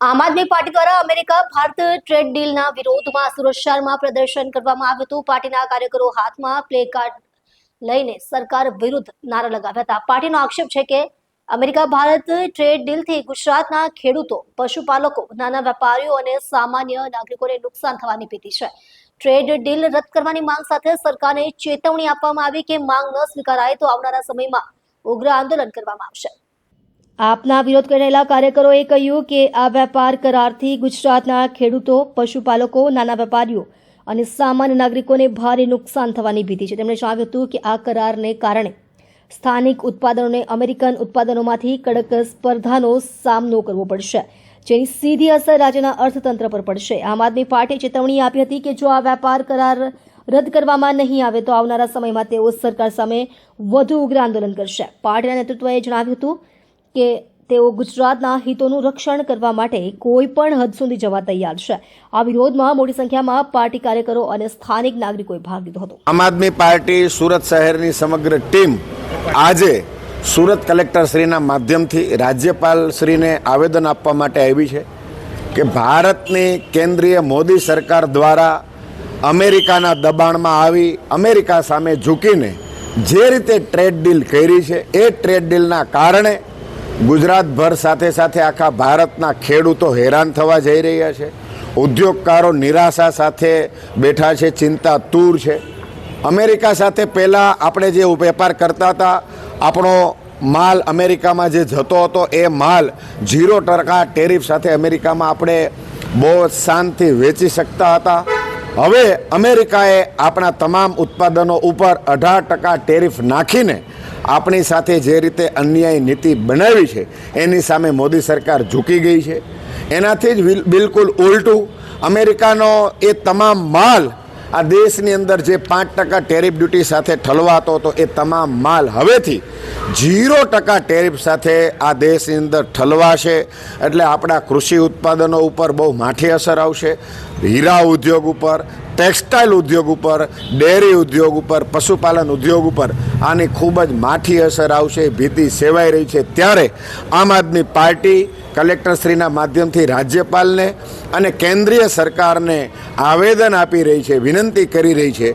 આમ આદમી પાર્ટી દ્વારા America Bharat trade ડીલના વિરોધમાં સુરત પ્રદર્શન કરવામાં આવ્યું હતું. પાર્ટીના કાર્યકરો હાથમાં પ્લે કાર્ડ લઈને સરકાર વિરુદ્ધ નારા લગાવ્યા હતા. પાર્ટીનો આક્ષેપ છે કે અમેરિકા ભારત ટ્રેડ ડીલથી ગુજરાતના ખેડૂતો, પશુપાલકો, નાના વેપારીઓ અને સામાન્ય નાગરિકોને નુકસાન થવાની ભીતિ છે. ટ્રેડ ડીલ રદ કરવાની માંગ સાથે સરકારને ચેતવણી આપવામાં આવી કે માંગ ન સ્વીકારાય તો આવનારા સમયમાં ઉગ્ર આંદોલન કરવામાં આવશે. આપના વિરોધ કરી રહેલા કાર્યકરોએ કહ્યું કે આ વેપાર કરારથી ગુજરાતના ખેડૂતો, પશુપાલકો, નાના વેપારીઓ અને સામાન્ય નાગરિકોને ભારે નુકસાન થવાની ભીતિ છે. તેમણે જણાવ્યું હતું કે આ કરારને કારણે સ્થાનિક ઉત્પાદનોને અમેરિકન ઉત્પાદનોમાંથી કડક સ્પર્ધાનો સામનો કરવો પડશે, જેની સીધી અસર રાજ્યના અર્થતંત્ર પર પડશે. આમ આદમી પાર્ટીએ ચેતવણી આપી હતી કે જો આ વેપાર કરાર રદ કરવામાં નહીં આવે, તો આવનારા સમયમાં તેઓ સરકાર સામે વધુ ઉગ્ર આંદોલન કરશે. પાર્ટીના નેતૃત્વએ જણાવ્યું હતું કે તેઓ ગુજરાતના હિતોનું રક્ષણ કરવા માટે કોઈ પણ હદ સુધી જવા તૈયાર છે. આ વિરોધમાં મોટી સંખ્યામાં પાર્ટી કાર્યકરો અને સ્થાનિક નાગરિકોએ ભાગ લીધો હતો. આમ આદમી પાર્ટી સુરત શહેરની સમગ્ર ટીમ આજે સુરત કલેક્ટર શ્રીના માધ્યમથી રાજ્યપાલ શ્રીને આવેદન આપવા માટે આવી છે કે ભારતની કેન્દ્રીય મોદી સરકાર દ્વારા અમેરિકાના દબાણમાં આવી અમેરિકા સામે ઝૂકીને જે રીતે ટ્રેડ ડીલ કરી છે, એ ટ્રેડ ડીલના કારણે ગુજરાતભર સાથે સાથે આખા ભારતના ખેડૂતો હેરાન થવા જઈ રહ્યા છે. ઉદ્યોગકારો નિરાશા સાથે બેઠા છે, ચિંતા તૂર છે. અમેરિકા સાથે પહેલાં આપણે જે વેપાર કરતા હતા, આપણો માલ અમેરિકામાં જે જતો હતો, એ માલ ઝીરો ટકા ટેરિફ સાથે અમેરિકામાં આપણે બહુ શાંતિ વેચી શકતા હતા. હવે અમેરિકાએ આપણા તમામ ઉત્પાદનો ઉપર અઢાર ટકા ટેરિફ નાખીને આપણી સાથે જે રીતે અન્યાય નીતિ બનાવી છે, એની સામે મોદી સરકાર ઝૂકી ગઈ છે. એનાથી જ બિલકુલ ઉલટું અમેરિકાનો એ તમામ માલ આ દેશની અંદર જે પાંચ ટકા ટેરિફ ડ્યુટી સાથે ઠલવાતો હતો એ તમામ માલ હવેથી ઝીરો ટકા ટેરિફ સાથે આ દેશની અંદર ઠલવાશે. એટલે આપણા કૃષિ ઉત્પાદનો ઉપર બહુ માઠી અસર આવશે. હીરા ઉદ્યોગ ઉપર ટેક્સટાઇલ ઉદ્યોગ ઉપર, ડેરી ઉદ્યોગ ઉપર, પશુપાલન ઉદ્યોગ ઉપર આની ખૂબ જ માઠી અસર આવશે, ભીતિ સેવાઈ રહી છે. ત્યારે આમ આદમી પાર્ટી કલેક્ટરશ્રીના માધ્યમથી રાજ્યપાલને અને કેન્દ્રીય સરકારને આવેદન આપી રહી છે, વિનંતી કરી રહી છે